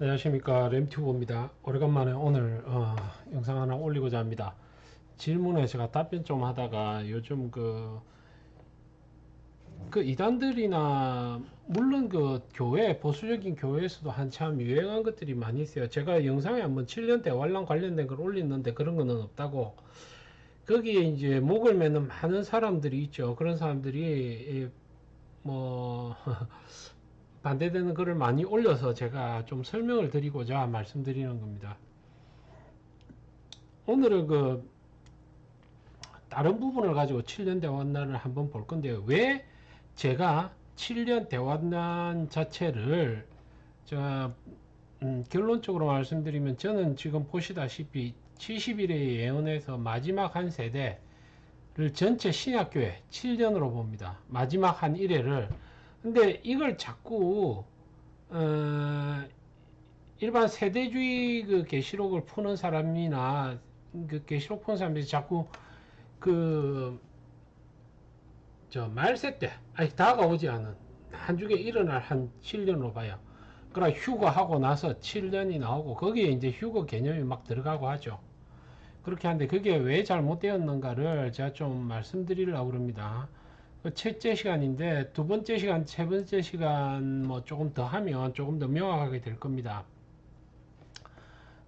안녕하십니까. 램튜브입니다. 오래간만에 오늘 어, 영상 하나 올리고자 합니다. 질문에 제가 답변 좀 하다가 요즘 그, 그 이단들이나 물론 그 교회 보수적인 교회에서도 한참 유행한 것들이 많이 있어요. 제가 영상에 한번 7년 대환란 관련된 걸 올렸는데 그런 거는 없다고. 거기에 이제 목을 매는 많은 사람들이 있죠. 그런 사람들이 뭐 반대되는 글을 많이 올려서 제가 좀 설명을 드리고자 말씀드리는 겁니다. 오늘은 그 다른 부분을 가지고 7년 대환란을 한번 볼 건데요. 왜 제가 7년 대환란 자체를 자 음, 결론적으로 말씀드리면 저는 지금 보시다시피 70일의 예언에서 마지막 한 세대를 전체 신약교회 7년으로 봅니다. 마지막 한 1회를 근데 이걸 자꾸 어, 일반 세대주의 그 계시록을 푸는 사람이나 그 계시록 푸는 사람들이 자꾸 그 저 말세 때 아직 다가오지 않은 한 주에 일어날 한 7년으로 봐요. 그러나 휴거하고 나서 7년이 나오고 거기에 이제 휴거 개념이 막 들어가고 하죠. 그렇게 하는데 그게 왜 잘못되었는가를 제가 좀 말씀드리려고 합니다. 그 첫째 시간인데 두 번째 시간, 세 번째 시간 뭐 조금 더 하면 조금 더 명확하게 될 겁니다.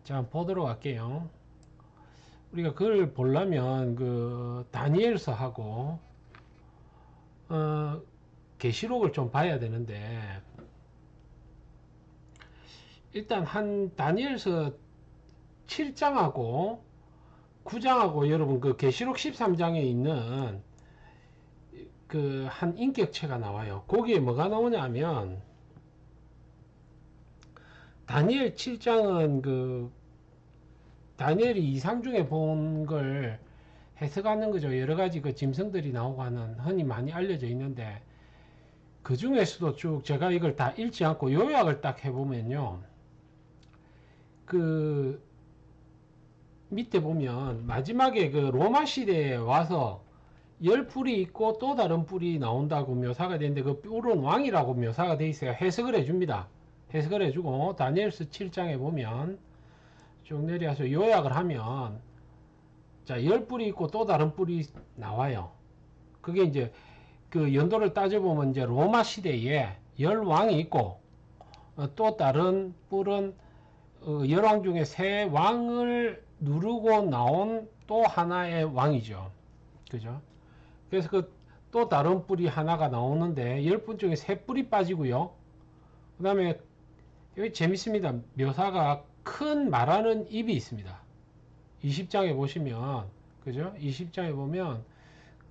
자, 보도록 할게요. 우리가 그걸 보려면 그 다니엘서하고 어, 계시록을 좀 봐야 되는데 일단 한 다니엘서 7장하고 9장하고 여러분 그 계시록 13장에 있는 그 한 인격체가 나와요. 거기에 뭐가 나오냐면 다니엘 7장은 그 다니엘이 이상 중에 본 걸 해석하는 거죠. 여러 가지 그 짐승들이 나오고 하는 흔히 많이 알려져 있는데 그 중에서도 쭉 제가 이걸 다 읽지 않고 요약을 딱 해보면요. 그 밑에 보면 마지막에 그 로마 시대에 와서 열 뿔이 있고 또 다른 뿔이 나온다고 묘사가 되는데 그 뿔은 왕이라고 묘사가 되어 있어요. 해석을 해줍니다. 해석을 해주고 다니엘스 7장에 보면 쭉 내려와서 요약을 하면 자, 열 뿔이 있고 또 다른 뿔이 나와요. 그게 이제 그 연도를 따져보면 이제 로마 시대에 열 왕이 있고 어, 또 다른 뿔은 어, 열왕 중에 세 왕을 누르고 나온 또 하나의 왕이죠. 그죠? 그래서 그 또 다른 뿔이 하나가 나오는데 열뿔 중에 세 뿔이 빠지고요. 그 다음에 여기 재밌습니다. 묘사가 큰 말하는 입이 있습니다. 20장에 보시면 그죠? 20장에 보면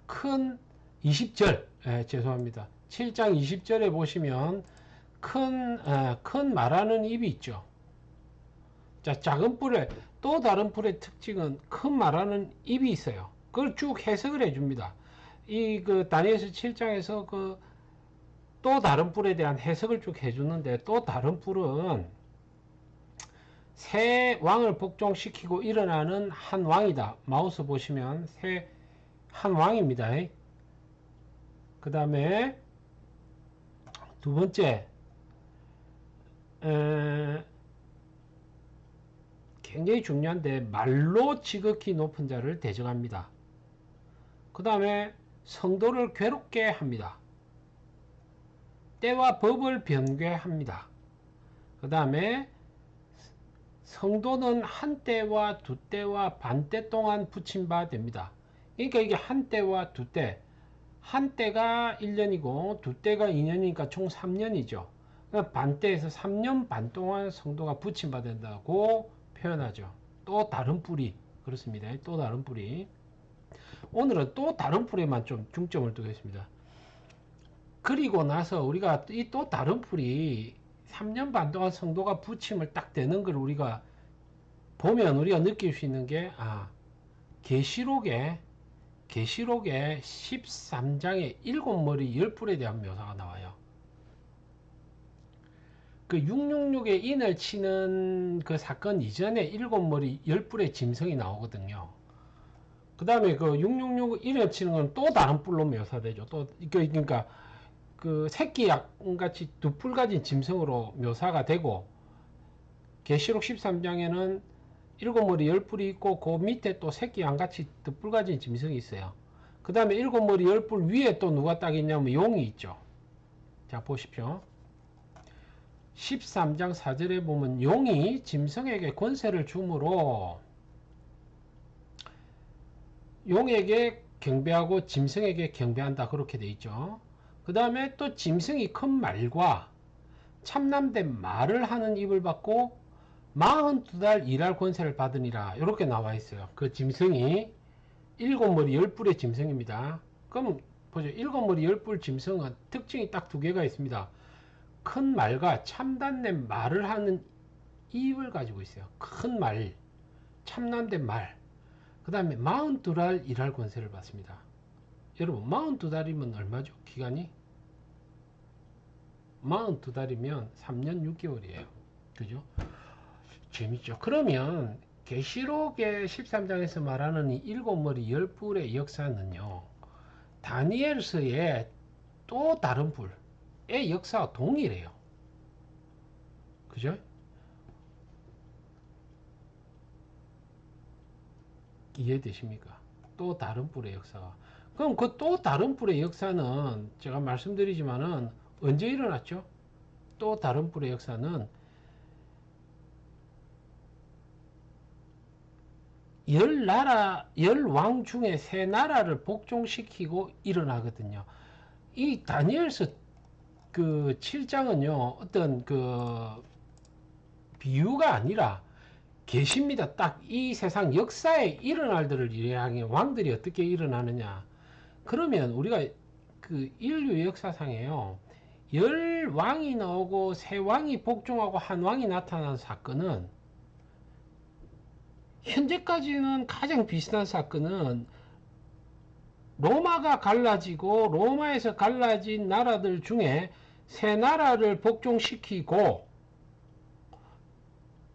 큰 20절 예, 죄송합니다. 7장 20절에 보시면 큰, 예, 큰 말하는 입이 있죠. 자, 작은 뿔에 또 다른 뿔의 특징은 큰 말하는 입이 있어요. 그걸 쭉 해석을 해줍니다. 이 그 다니엘서 7장에서 그 또 다른 뿔에 대한 해석을 쭉 해주는데 또 다른 뿔은 새 왕을 복종시키고 일어나는 한 왕이다. 마우스 보시면 새 한 왕입니다. 그 다음에 두 번째 에, 굉장히 중요한데 말로 지극히 높은 자를 대적합니다. 그 다음에 성도를 괴롭게 합니다. 때와 법을 변개합니다. 그 다음에 성도는 한 때와 두 때와 반 때 동안 붙임 바 됩니다. 그러니까 이게 한 때와 두 때, 한 때가 1년이고 두 때가 2년이니까 총 3년이죠. 그러니까 반 때에서 3년 반 동안 성도가 붙임 바 된다고 표현하죠. 또 다른 뿌리 그렇습니다. 또 다른 뿌리. 오늘은 또 다른 풀에만 좀 중점을 두겠습니다. 그리고 나서 우리가 이 또 다른 풀이 3년 반 동안 성도가 부침을 딱 되는 걸 우리가 보면 우리가 느낄 수 있는 게, 아, 계시록에, 계시록에 13장에 일곱 머리 열 뿔에 대한 묘사가 나와요. 그 666에 인을 치는 그 사건 이전에 일곱 머리 열 뿔의 짐승이 나오거든요. 그 다음에 그 666 1회 치는 건 또 다른 뿔로 묘사되죠. 또, 그러니까 그 새끼 약 같이 두 뿔 가진 짐승으로 묘사가 되고, 계시록 13장에는 일곱 머리 열 뿔이 있고 그 밑에 또 새끼 양 같이 득불 가진 짐승이 있어요. 그 다음에 일곱 머리 열 뿔 위에 또 누가 딱 있냐면 용이 있죠. 자 보십시오. 13장 4절에 보면 용이 짐승에게 권세를 주므로 용에게 경배하고 짐승에게 경배한다 그렇게 돼 있죠. 그 다음에 또 짐승이 큰 말과 참남된 말을 하는 입을 받고 42달 일할 권세를 받으니라 이렇게 나와 있어요. 그 짐승이 일곱 머리 열 뿔의 짐승입니다. 그럼 보죠. 일곱 머리 열 뿔 짐승은 특징이 딱 두 개가 있습니다. 큰 말과 참단된 말을 하는 입을 가지고 있어요. 큰 말, 참남된 말. 그 다음에 42달 일할 권세를 받습니다. 여러분 42달이면 얼마죠? 기간이? 42달이면 3년 6개월이에요. 그죠? 재밌죠. 그러면 계시록의 13장에서 말하는 이 일곱 머리 열 뿔의 역사는요. 다니엘서의 또 다른 뿔의 역사와 동일해요. 그죠? 이해되십니까? 또 다른 뿔의 역사가. 그럼 그 또 다른 뿔의 역사는 제가 말씀드리지만은 언제 일어났죠? 또 다른 뿔의 역사는 열 나라, 열 왕 중에 세 나라를 복종시키고 일어나거든요. 이 다니엘서 그 7장은요, 어떤 그 비유가 아니라 계십니다. 딱 이 세상 역사에 일어날 들을 이야기 왕들이 어떻게 일어나느냐. 그러면 우리가 그 인류 역사상에요. 열 왕이 나오고 세 왕이 복종하고 한 왕이 나타난 사건은 현재까지는 가장 비슷한 사건은 로마가 갈라지고 로마에서 갈라진 나라들 중에 세 나라를 복종시키고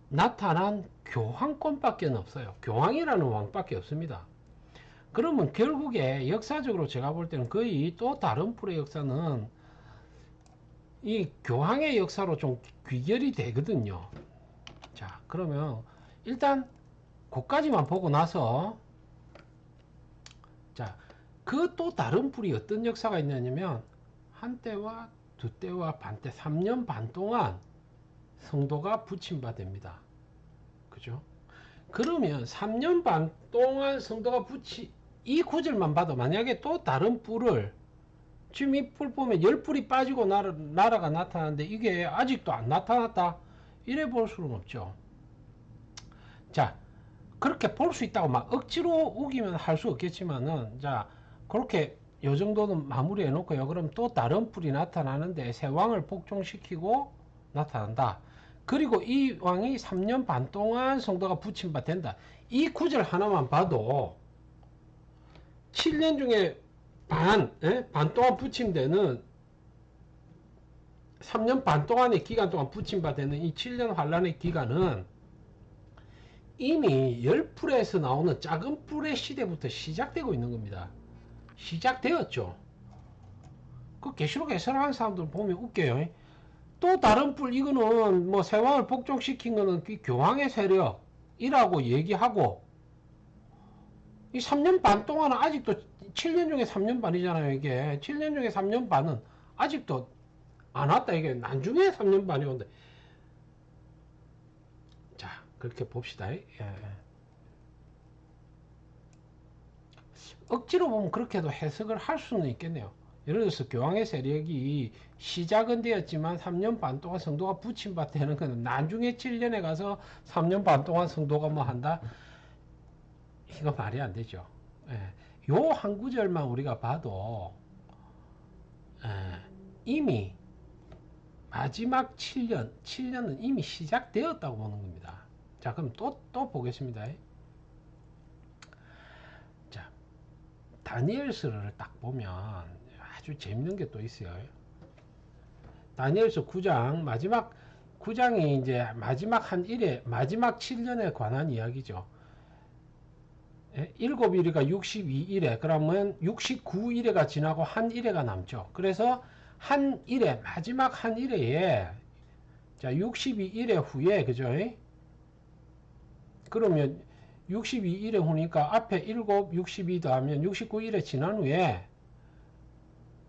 나타난 교황권밖에 없어요. 교황이라는 왕밖에 없습니다. 그러면 결국에 역사적으로 제가 볼 때는 거의 또 다른 풀의 역사는 이 교황의 역사로 좀 귀결이 되거든요. 자, 그러면 일단 그까지만 보고 나서 자, 그 또 다른 불이 어떤 역사가 있냐면 한때와 두때와 반때 3년 반 동안 성도가 붙임받습니다. 그죠? 그러면 3년 반 동안 성도가 붙이 이 구절만 봐도 만약에 또 다른 뿔을 지금 이 뿔 보면 열 뿔이 빠지고 나라, 나라가 나타나는데 이게 아직도 안 나타났다 이래 볼 수는 없죠. 자, 그렇게 볼 수 있다고 막 억지로 우기면 할 수 없겠지만은 자 그렇게 요 정도는 마무리해 놓고요. 그럼 또 다른 뿔이 나타나는데 새 왕을 복종시키고 나타난다. 그리고 이 왕이 3년 반 동안 성도가 붙임 바 된다. 이 구절 하나만 봐도 7년 중에 반, 에? 반 동안 붙임되는 3년 반 동안의 기간 동안 붙임바 되는 이 7년 환란의 기간은 이미 열풀에서 나오는 작은 뿔의 시대부터 시작되고 있는 겁니다. 시작되었죠. 그 계시록 해설하는 사람들 보면 웃겨요. 또 다른 뿔 이거는 뭐 세왕을 복종시킨 거는 그 교황의 세력이라고 얘기하고 이 3년 반 동안은 아직도 7년 중에 3년 반이잖아요 이게 7년 중에 3년 반은 아직도 안 왔다 이게 나중에 3년 반이 온다 그렇게 봅시다. 예. 억지로 보면 그렇게도 해석을 할 수는 있겠네요. 예를 들어서 교황의 세력이 시작은 되었지만 3년 반 동안 성도가 붙임받 되는 건 나중에 7년에 가서 3년 반 동안 성도가 뭐 한다? 이거 말이 안 되죠. 예. 요한 구절만 우리가 봐도 예. 이미 마지막 7년, 7년은 이미 시작되었다고 보는 겁니다. 자, 그럼 또, 또 보겠습니다. 자, 다니엘서를 딱 보면 아주 재밌는 게 또 있어요. 다니엘서 9장, 마지막 9장이 이제 마지막 한 일에, 마지막 7년에 관한 이야기죠. 7일이가 62일에, 그러면 69일에가 지나고 한 일에가 남죠. 그래서 한 일에, 마지막 한 일에, 자, 62일에 후에, 그죠? 그러면 62일에 오니까 앞에 7, 62 더하면 69일에 지난 후에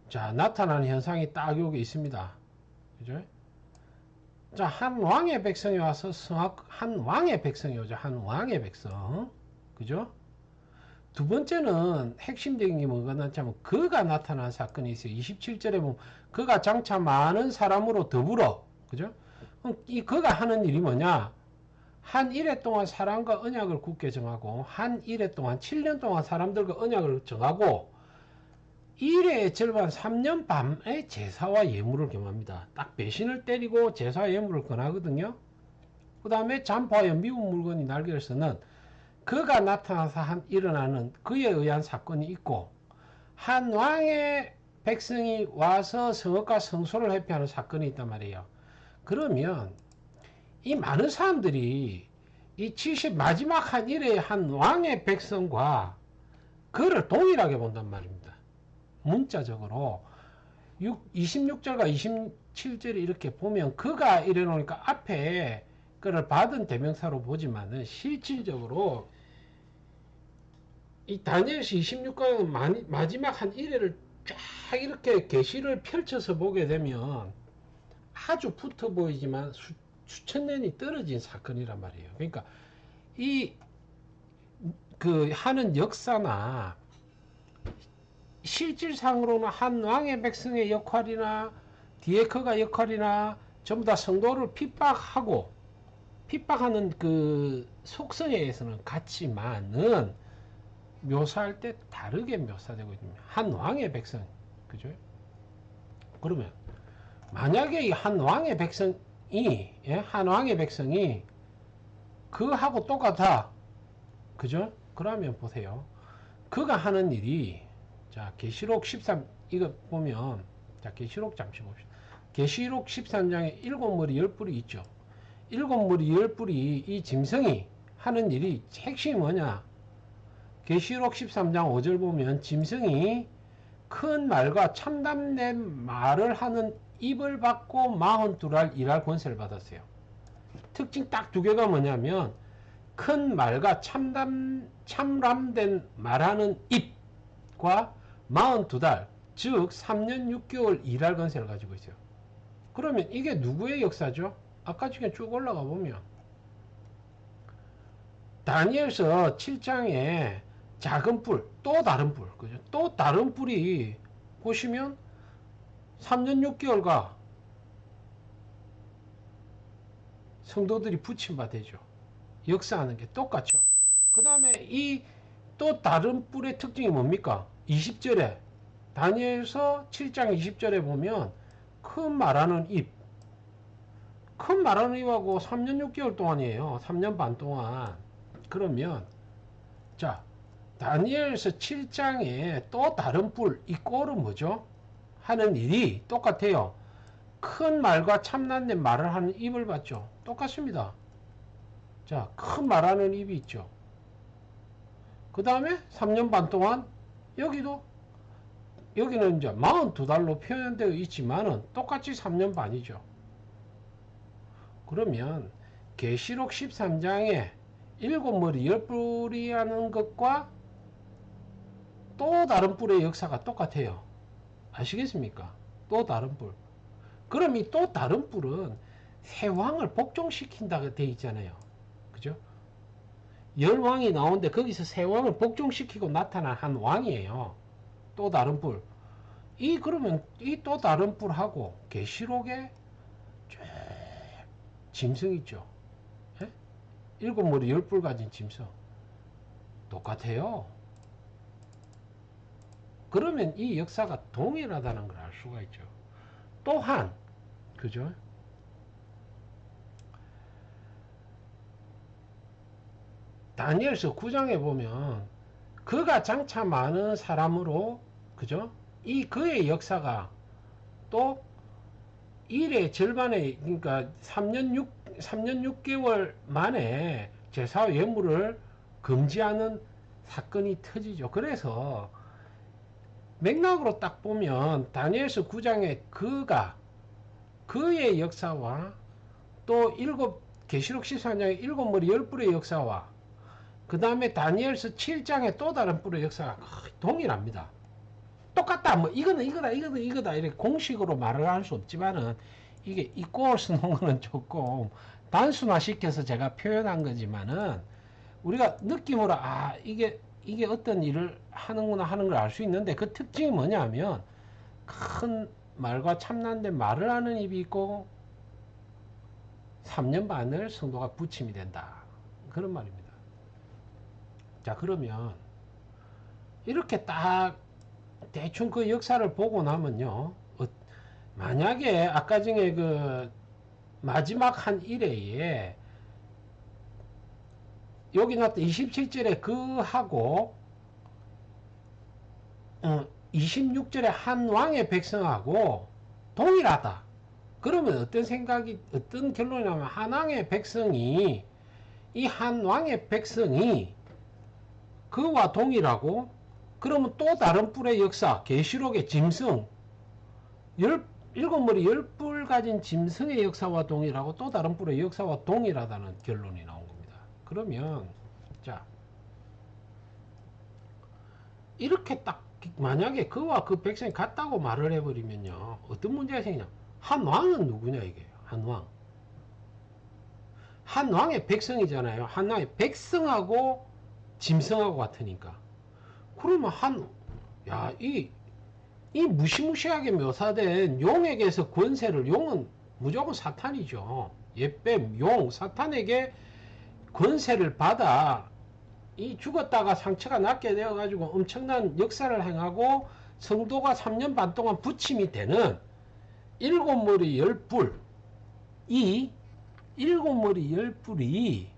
자 나타나는 현상이 딱 여기 있습니다. 그죠? 자, 한 왕의 백성이 와서 성악, 한 왕의 백성이 오죠. 한 왕의 백성. 그죠? 두 번째는 핵심적인 게 뭐가 나타나면 그가 나타난 사건이 있어요. 27절에 보면 그가 장차 많은 사람으로 더불어. 그죠? 이 그가 하는 일이 뭐냐? 한 일해 동안 사람과 언약을 굳게 정하고 한 일해 동안 7년 동안 사람들과 언약을 정하고 일의 절반 3년 반의 제사와 예물을 겸합니다. 딱 배신을 때리고 제사와 예물을 권하거든요. 그 다음에 잠포하여 미운 물건이 날개를 쓰는 그가 나타나서 한 일어나는 그에 의한 사건이 있고 한 왕의 백성이 와서 성읍과 성소를 회피하는 사건이 있단 말이에요. 그러면 이 많은 사람들이 이 70 마지막 한 일의 한 왕의 백성과 그를 동일하게 본단 말입니다. 문자적으로 6, 26절과 27절에 이렇게 보면 그가 이래 놓으니까 앞에 그를 받은 대명사로 보지만은 실질적으로 이 다니엘서 26강 마지막 한 1회를 쫙 이렇게 계시를 펼쳐서 보게 되면 아주 붙어 보이지만 수, 수천 년이 떨어진 사건이란 말이에요. 그러니까 이 그 하는 역사나 실질상으로는 한 왕의 백성의 역할이나 디에커가 역할이나 전부 다 성도를 핍박하고 핍박하는 그 속성에서는 같지만은 묘사할 때 다르게 묘사되고 있습니다. 한 왕의 백성, 그죠? 그러면 만약에 한 왕의 백성이 예? 한 왕의 백성이 그하고 똑같아, 그죠? 그러면 보세요. 그가 하는 일이 자, 계시록 13 이거 보면 자, 계시록 잠시 봅시다. 계시록 13장에 일곱 머리 열 뿔이 있죠. 일곱 머리 열 뿔이 이 짐승이 하는 일이 핵심이 뭐냐? 계시록 13장 5절 보면 짐승이 큰 말과 참담된 말을 하는 입을 받고 마흔 두알 일할 권세를 받았어요. 특징 딱 두 개가 뭐냐면 큰 말과 참담 참람된 말하는 입과 42달, 즉 3년 6개월 일할 건세를 가지고 있어요. 그러면 이게 누구의 역사죠? 아까 중에 쭉 올라가 보면 다니엘서 7장에 작은 뿔, 또 다른 뿔, 그죠? 또 다른 뿔이 보시면 3년 6개월가 성도들이 붙임바 되죠. 역사하는 게 똑같죠. 그 다음에 이 또 다른 뿔의 특징이 뭡니까? 20절에 다니엘서 7장 20절에 보면 큰 말하는 입. 큰 말하는 입하고 3년 6개월 동안이에요. 3년 반 동안. 그러면 자 다니엘서 7장에 또 다른 뿔, 이 꼴은 뭐죠? 하는 일이 똑같아요. 큰 말과 참난된 말을 하는 입을 받죠. 똑같습니다. 자, 큰 말하는 입이 있죠. 그 다음에 3년 반 동안 여기도 여기는 이제 42달로 표현되어 있지만은 똑같이 3년 반이죠. 그러면 계시록 13장에 일곱 머리 열 뿔이 하는 것과 또 다른 뿔의 역사가 똑같아요. 아시겠습니까? 또 다른 뿔. 그럼 이 또 다른 뿔은 새 왕을 복종시킨다고 되어 있잖아요. 그죠? 열 왕이 나오는데 거기서 세 왕을 복종시키고 나타난 한 왕이에요. 또 다른 뿔. 이 그러면 이 또 다른 뿔하고 계시록에 짐승 있죠. 예? 일곱 머리 열 뿔 가진 짐승 똑같아요. 그러면 이 역사가 동일하다는 걸 알 수가 있죠. 또한 그죠? 다니엘서 9장에 보면 그가 장차 많은 사람으로 그죠? 이 그의 역사가 또 일의 절반에 그러니까 3년 6 3년 6개월 만에 제사 예물을 금지하는 사건이 터지죠. 그래서 맥락으로 딱 보면 다니엘서 9장에 그가 그의 역사와 또 일곱 계시록 14장의 일곱 머리 열 뿔의 역사와 그 다음에 다니엘서 7장의 또 다른 뿔의 역사가 동일합니다. 똑같다. 뭐 이거는 이거다, 이거는 이거다. 이렇게 공식으로 말을 할 수 없지만은 이게 이꼴 쓰는 거는 조금 단순화시켜서 제가 표현한 거지만은 우리가 느낌으로 아 이게 이게 어떤 일을 하는구나 하는 걸 알 수 있는데 그 특징이 뭐냐면 큰 말과 참난된 말을 하는 입이 있고 3년 반을 성도가 부침이 된다. 그런 말입니다. 자, 그러면 이렇게 딱 대충 그 역사를 보고 나면요. 어, 만약에 아까 중에 그 마지막 한 일회에 여기 나왔던 27절에 그 하고 어, 26절에 한 왕의 백성하고 동일하다. 그러면 어떤 생각이 어떤 결론이 나면 한 왕의 백성이 이 한 왕의 백성이 그와 동일하고 그러면 또 다른 뿔의 역사 계시록의 짐승 열 일곱 머리 열 뿔 가진 짐승의 역사와 동일하고 또 다른 뿔의 역사와 동일하다는 결론이 나온 겁니다. 그러면 자 이렇게 딱 만약에 그와 그 백성이 같다고 말을 해버리면요 어떤 문제가 생기냐 한 왕은 누구냐 이게 한 왕. 한 왕의 백성이잖아요. 한 왕의 백성하고 짐승하고 같으니까. 그러면 한, 야, 이, 이 무시무시하게 묘사된 용에게서 권세를, 용은 무조건 사탄이죠. 예뱀, 용, 사탄에게 권세를 받아 이 죽었다가 상처가 낫게 되어가지고 엄청난 역사를 행하고 성도가 3년 반 동안 부침이 되는 일곱 머리 열 뿔, 이 일곱 머리 열 뿔이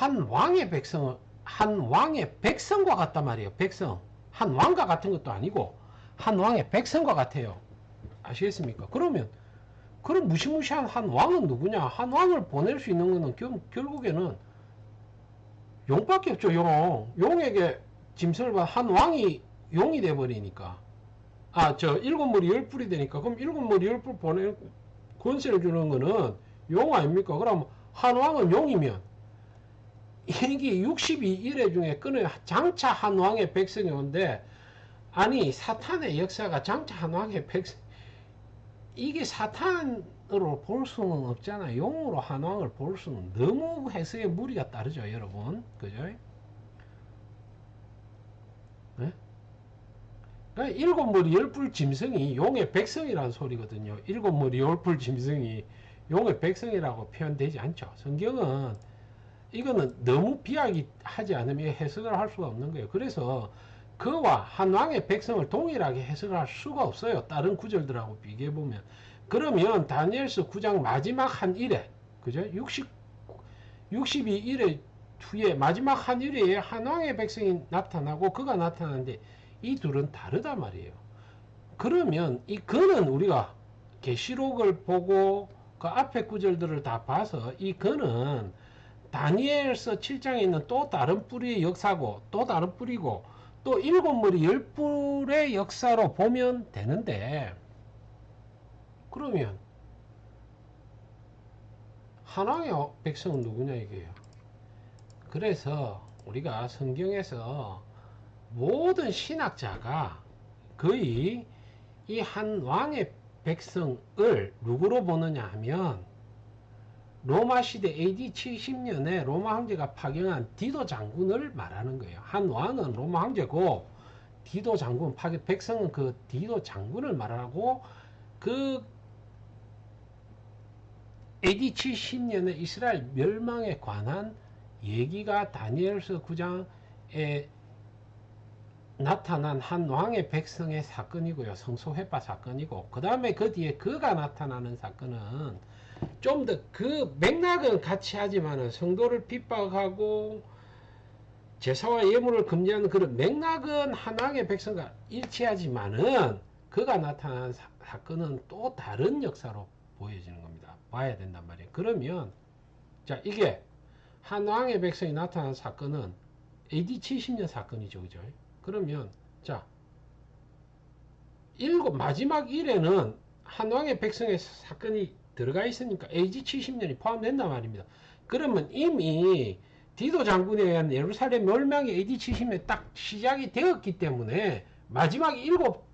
한 왕의 백성, 한 왕의 백성과 같단 말이에요. 백성. 한 왕과 같은 것도 아니고 한 왕의 백성과 같아요. 아시겠습니까? 그러면 그런 무시무시한 한 왕은 누구냐? 한 왕을 보낼 수 있는 것은 결, 결국에는 용밖에 없죠. 용. 용에게 짐승을 받한 왕이 용이 돼 버리니까. 아, 저 일곱 머리 열 뿔이 되니까 그럼 일곱 머리 열 뿔 보내 권세를 주는 거는 용 아닙니까? 그럼 한 왕은 용이면 이게 62일회 중에 끊어 장차 한 왕의 백성이 온데 아니 사탄의 역사가 장차 한 왕의 백성 이게 사탄으로 볼 수는 없잖아. 용으로 한 왕을 볼 수는 너무 해석에 무리가 따르죠, 여러분. 그죠? 네? 그러니까 일곱 머리 열뿔 짐승이 용의 백성이라는 소리거든요. 일곱 머리 열뿔 짐승이 용의 백성이라고 표현되지 않죠. 성경은 이거는 너무 비하기 하지 않으면 해석을 할 수가 없는 거예요. 그래서 그와 한 왕의 백성을 동일하게 해석을 할 수가 없어요. 다른 구절들하고 비교해 보면. 그러면 다니엘서 9장 마지막 한 일에 그죠? 60 62일에 후에 마지막 한 일에 한 왕의 백성이 나타나고 그가 나타나는데 이 둘은 다르단 말이에요. 그러면 이 그는 우리가 계시록을 보고 그 앞에 구절들을 다 봐서 이 그는 다니엘서 7장에 있는 또 다른 뿌리의 역사고 또 다른 뿌리고 또 일곱 머리 열 뿔의 역사로 보면 되는데 그러면 한왕의 백성은 누구냐 이게요. 그래서 우리가 성경에서 모든 신학자가 거의 이 한 왕의 백성을 누구로 보느냐 하면 로마 시대 AD 70년에 로마 황제가 파견한 디도 장군을 말하는 거예요. 한 왕은 로마 황제고 디도 장군 파견 백성은 그 디도 장군을 말하고 그 AD 70년에 이스라엘 멸망에 관한 얘기가 다니엘서 9장에 나타난 한 왕의 백성의 사건이고요. 성소 회파 사건이고 그 다음에 그 뒤에 그가 나타나는 사건은 좀 더 그 맥락은 같이 하지만은 성도를 핍박하고 제사와 예물을 금지하는 그런 맥락은 한 왕의 백성과 일치하지만은 그가 나타난 사, 사건은 또 다른 역사로 보여지는 겁니다. 봐야 된단 말이에요. 그러면 자 이게 한 왕의 백성이 나타난 사건은 AD 70년 사건이죠. 그죠? 그러면 자 일곱 마지막 일에는 한 왕의 백성의 사건이 들어가 있으니까 AD 70년이 포함된단 말입니다. 그러면 이미 디도 장군에 의한 예루살렘 멸망이 AD 70년에 딱 시작이 되었기 때문에 마지막 일곱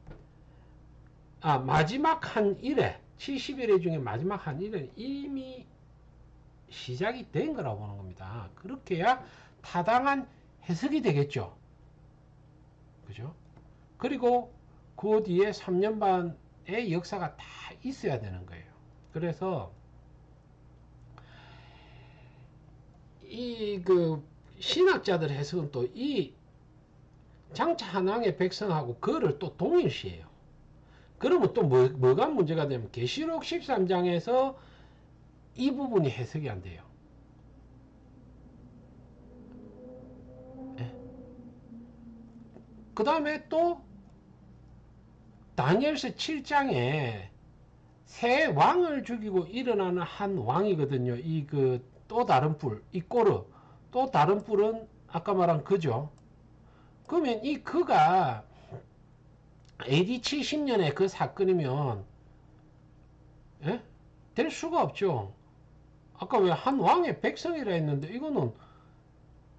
아 마지막 한 일회 70일회 중에 마지막 한 일회는 이미 시작이 된 거라고 보는 겁니다. 그렇게 해야 타당한 해석이 되겠죠. 그죠? 그리고 그 뒤에 3년 반의 역사가 다 있어야 되는 거예요. 그래서 이 그 신학자들 해석은 또 이 장차 한왕의 백성하고 그를 또 동일시해요. 그러면 또 뭐, 뭐가 문제가 되면 계시록 13장에서 이 부분이 해석이 안 돼요. 그 다음에 또 다니엘서 7장에 새 왕을 죽이고 일어나는 한 왕이거든요. 이 그 또 다른 뿔, 이 꼬르. 또 다른 뿔은 아까 말한 그죠. 그러면 이 그가 AD 70년에 그 사건이면 예? 될 수가 없죠. 아까 왜 한 왕의 백성이라 했는데 이거는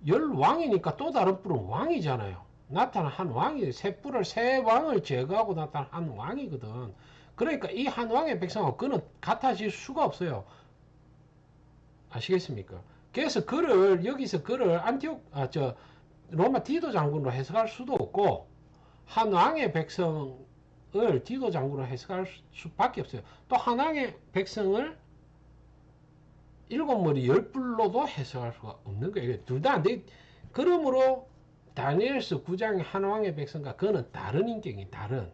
열 왕이니까 또 다른 뿔은 왕이잖아요. 나타난 한 왕이 세 뿔을 세 왕을 제거하고 나타난 한 왕이거든. 그러니까 이 한 왕의 백성하고 그는 같아질 수가 없어요. 아시겠습니까? 그래서 그를 여기서 그를 안티옥 아 저 로마 디도 장군으로 해석할 수도 없고 한 왕의 백성을 디도 장군으로 해석할 수밖에 없어요. 또 한 왕의 백성을 일곱 머리 열 뿔로도 해석할 수가 없는 거예요. 둘 다 안 돼. 그러므로 다니엘서 9장의 한 왕의 백성과 그는 다른 인격이 다른.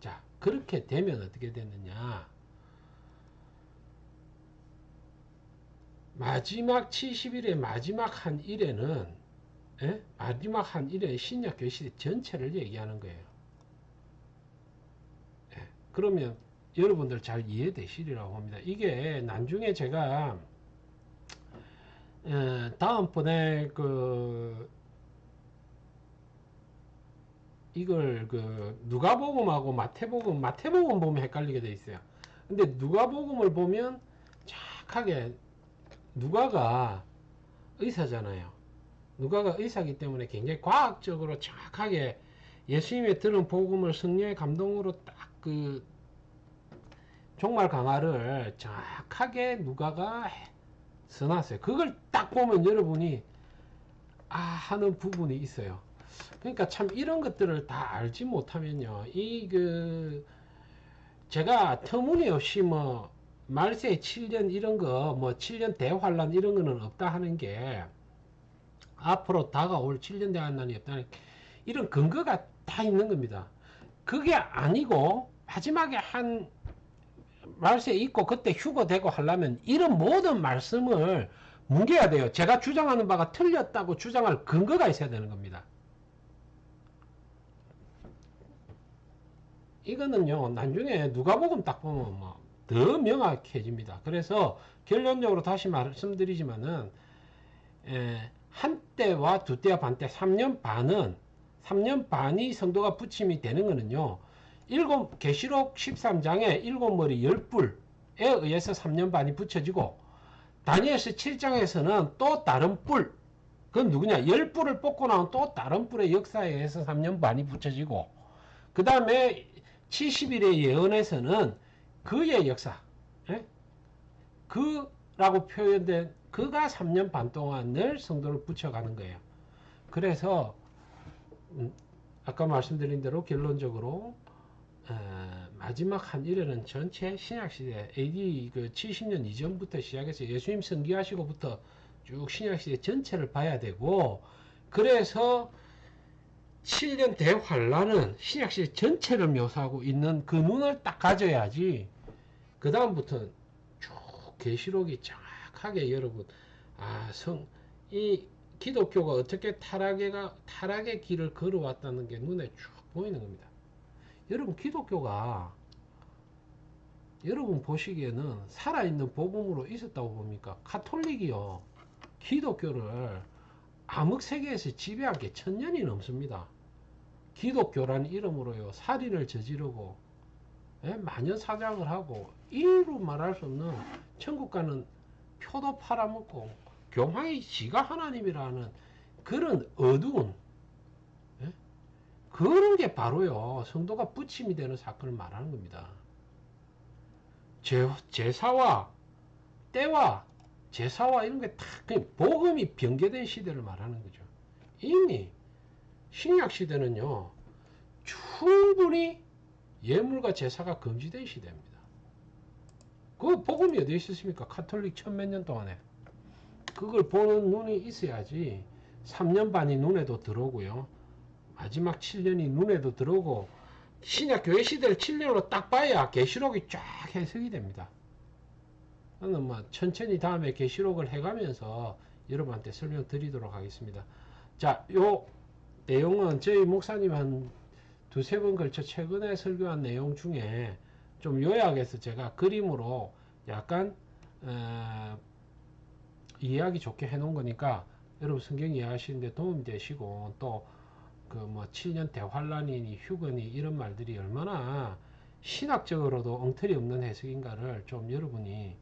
자, 그렇게 되면 어떻게 되느냐? 마지막 70일의 마지막 한 일에는 예? 마지막 한 일에 신약 교시 전체를 얘기하는 거예요. 예. 그러면 여러분들 잘 이해되시리라고 봅니다. 이게 나중에 제가 에, 다음번에 그 이걸 그 누가복음하고 마태복음 마태복음 보면 헷갈리게 돼 있어요. 근데 누가복음을 보면 정확하게 누가가 의사잖아요. 누가가 의사기 때문에 굉장히 과학적으로 정확하게 예수님의 들은 복음을 성령의 감동으로 딱 그 종말 강화를 정확하게 누가가 써놨어요. 그걸 딱 보면 여러분이 아 하는 부분이 있어요. 그러니까 참 이런 것들을 다 알지 못하면요. 이 그 제가 터무니없이 뭐 말세 7년 이런 거 뭐 7년 대환란 이런 거는 없다 하는 게 앞으로 다가올 7년 대환란이 없다는 이런 근거가 다 있는 겁니다. 그게 아니고 마지막에 한 말세 있고 그때 휴거되고 하려면 이런 모든 말씀을 뭉개야 돼요. 제가 주장하는 바가 틀렸다고 주장할 근거가 있어야 되는 겁니다. 이거는요, 나중에 누가복음 딱 보면 뭐 더 명확해집니다. 그래서 결론적으로 다시 말씀드리지만은 에, 한때와 두때와 반때 3년 반은 3년 반이 성도가 부침이 되는 거는요. 일곱 계시록 13장에 일곱 머리 열 뿔에 의해서 3년 반이 붙여지고 다니엘서 7장에서는 또 다른 뿔 그건 누구냐 열 뿔을 뽑고 나온 또 다른 뿔의 역사에 의해서 3년 반이 붙여지고 그 다음에 70일의 예언에서는 그의 역사 예? 그라고 표현된 그가 3년 반 동안 늘 성도를 붙여가는 거예요 그래서 음, 아까 말씀드린 대로 결론적으로 어, 마지막 한 일에는 전체 신약시대 AD 그 70년 이전부터 시작해서 예수님 성기하시고부터 쭉 신약시대 전체를 봐야 되고 그래서 7년 대환란은 신약시대 전체를 묘사하고 있는 그 눈을 딱 가져야지 그 다음부터 쭉 계시록이 정확하게 여러분 아성이 기독교가 어떻게 타락의가 타락의 길을 걸어왔다는 게 눈에 쭉 보이는 겁니다. 여러분 기독교가 여러분 보시기에는 살아있는 복음으로 있었다고 봅니까? 카톨릭이요. 기독교를 암흑 세계에서 지배한 게 천년이 넘습니다. 기독교라는 이름으로요. 살인을 저지르고 예? 마녀 사냥을 하고 이루 말할 수 없는 천국 가는 표도 팔아먹고 교황이 지가 하나님이라는 그런 어두운 예? 그런 게 바로요 성도가 부침이 되는 사건을 말하는 겁니다. 제, 제사와 때와 제사와 이런 게 다 그냥 복음이 변개된 시대를 말하는 거죠. 이미 신약 시대는요 충분히 예물과 제사가 금지된 시대입니다. 그 복음이 어디 있었습니까? 카톨릭 천몇 년 동안에 그걸 보는 눈이 있어야지 3년 반이 눈에도 들어오고요. 마지막 7년이 눈에도 들어오고 신약 교회 시대를 7년으로 딱 봐야 계시록이 쫙 해석이 됩니다. 저는 뭐 천천히 다음에 계시록을 해가면서 여러분한테 설명드리도록 하겠습니다. 자, 요 내용은 저희 목사님 한 두세 번 걸쳐 최근에 설교한 내용 중에 좀 요약해서 제가 그림으로 약간 어, 이해하기 좋게 해놓은 거니까 여러분 성경 이해하시는데 도움이 되시고 또 그 뭐 7년 대환란이니 휴거니 이런 말들이 얼마나 신학적으로도 엉터리 없는 해석인가를 좀 여러분이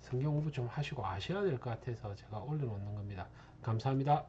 성경 공부 좀 하시고 아셔야 될 것 같아서 제가 올려놓는 겁니다. 감사합니다.